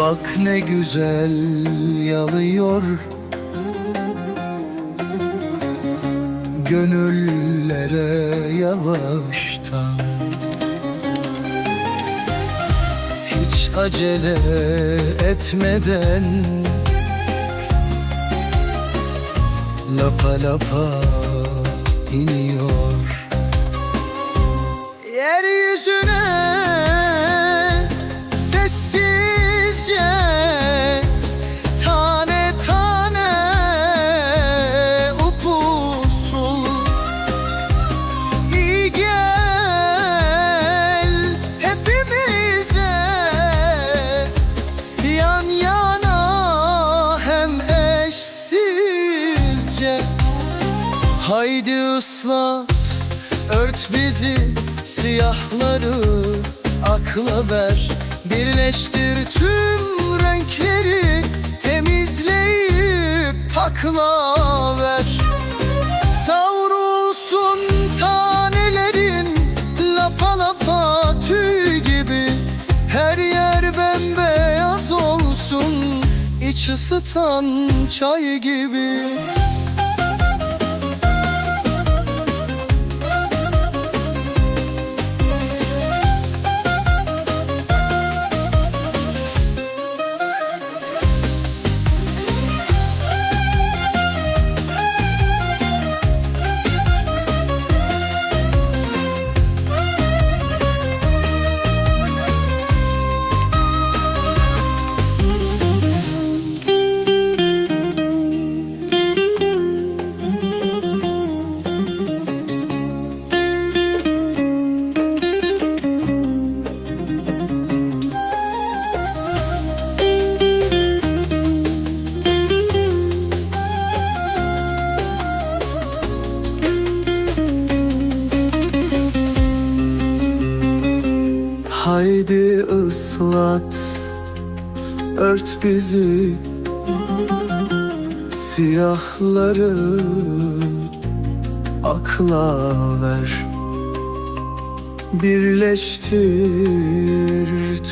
Bak ne güzel yalıyor. Gönüllere yavaştan. Hiç acele etmeden. Lapa lapa iniyor Haydi ıslat ört bizi siyahları akla ver Birleştir tüm renkleri temizleyip pakla ver. Savrulsun tanelerin lapa lapa tüy gibi. Her yer bembeyaz olsun iç ısıtan çay gibi Haydi ıslat Ört bizi. Siyahları Akla ver. Birleştir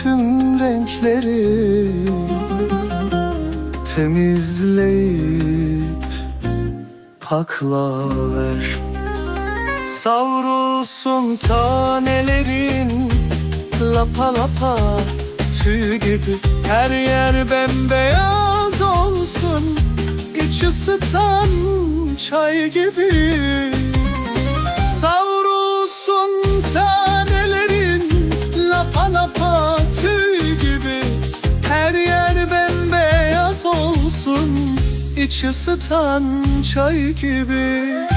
tüm renkleri. Temizleyip pakla ver. Savrulsun tanelerin lapa lapa tüy gibi. Her yer bembeyaz olsun iç ısıtan çay gibi. Savrulsun tanelerin lapa lapa tüy gibi. Her yer bembeyaz olsun iç ısıtan çay gibi